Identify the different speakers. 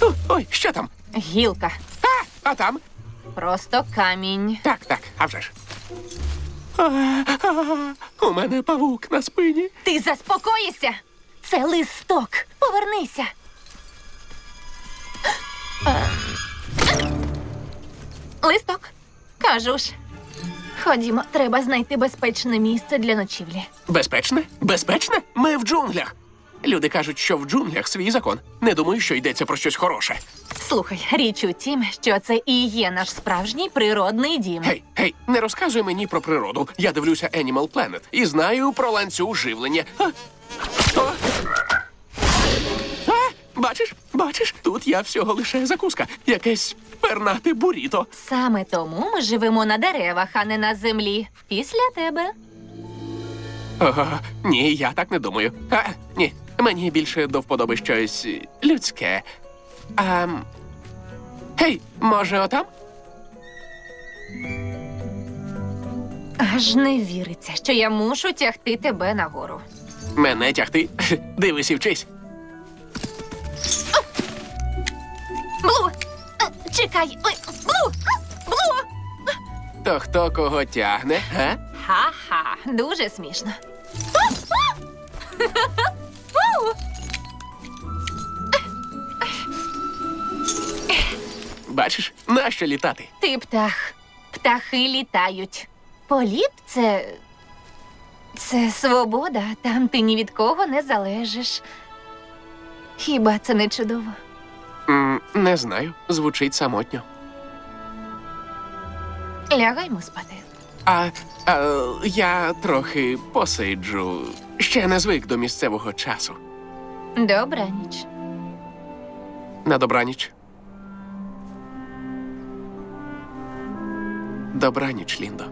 Speaker 1: О, Ой, що там? Гілка.
Speaker 2: А, а там?
Speaker 1: Просто камінь.
Speaker 2: Так, так, а вже ж. А, а, у мене павук на спині.
Speaker 1: Ти заспокоїшся? Це листок. Повернися. Листок. Кажу ж. Ходімо, треба знайти безпечне місце для ночівлі.
Speaker 2: Безпечне? Безпечне? Ми в джунглях. Люди кажуть, що в джунглях свій закон. Не думаю, що йдеться про щось хороше.
Speaker 1: Слухай, річ у тім, що це і є наш справжній природний дім.
Speaker 2: Гей, гей, не розказуй мені про природу. Я дивлюся Animal Planet і знаю про ланцюг живлення. А? О! А? Бачиш, бачиш, тут я всього лише закуска. Якесь пернате буріто.
Speaker 1: Саме тому ми живемо на деревах, а не на землі. Після тебе.
Speaker 2: Ого, ні, я так не думаю. А, ні, мені більше до вподоби щось е, людське. А, гей, може, отам?
Speaker 1: Аж не віриться, що я мушу тягти тебе нагору.
Speaker 2: Мене тягти? Дивись і вчись.
Speaker 1: Блу! Е, Чекай! Ой, Блу! Блу!
Speaker 2: То хто кого тягне, га?
Speaker 1: Ха-ха, дуже смішно.
Speaker 2: Бачиш, нащо літати?
Speaker 1: Ти птах. Птахи літають. Політ це. Це свобода. Там ти ні від кого не залежиш. Хіба це не чудово?
Speaker 2: М, не знаю, звучить самотньо.
Speaker 1: Лягаймо спати.
Speaker 2: А, а я трохи посиджу. Ще не звик до місцевого часу.
Speaker 1: Добра ніч.
Speaker 2: На добраніч. Добраніч, Ліндо.